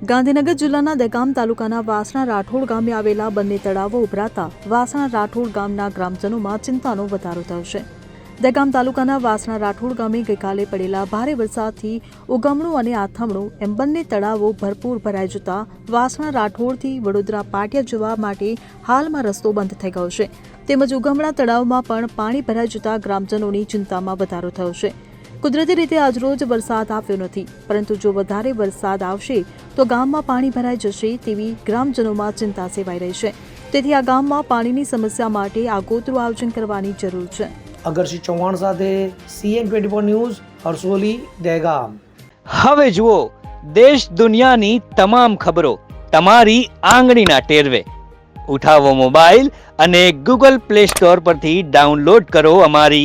ગાંધીનગર જિલ્લાના દહેગામ તાલુકાના વાસણા રાઠોડ ગામે આવેલા બંને તળાવો ઉભરાતા વાસણા રાઠોડ ગામના ગ્રામજનોમાં ચિંતાનો વધારો થયો છે. દહેગામ તાલુકાના વાસણા રાઠોડ ગામે ગઈકાલે પડેલા ભારે વરસાદથી ઉગમણું અને આથમણું એમ બંને તળાવો ભરપૂર ભરાઈ જતા વાસણા રાઠોડથી વડોદરા પાટિયા જવા માટે હાલમાં રસ્તો બંધ થઈ ગયો છે. તેમજ ઉગમણા તળાવમાં પણ પાણી ભરાઈ જતા ગ્રામજનોની ચિંતામાં વધારો થયો છે. કુદરતી રીતે આજરોજ વરસાદ આવ્યો નથી. પરંતુ જો વધારે વરસાદ આવશે તો ગામમાં પાણી ભરાઈ જશે તેવી ગ્રામજનોમાં ચિંતા સેવાઈ રહી છે. તેથી આ ગામમાં પાણીની સમસ્યા માટે આગોતરું આયોજન કરવાની જરૂર છે. અગરસિંહ ચૌહાણ સાથે CN twenty four news Harsoli Dahegam. હવે જુઓ દેશ દુનિયાની તમામ ખબરો તમારી આંગળીના ટેરવે. ઉઠાવો મોબાઈલ અને ગૂગલ પ્લે સ્ટોર પરથી ડાઉનલોડ કરો અમારી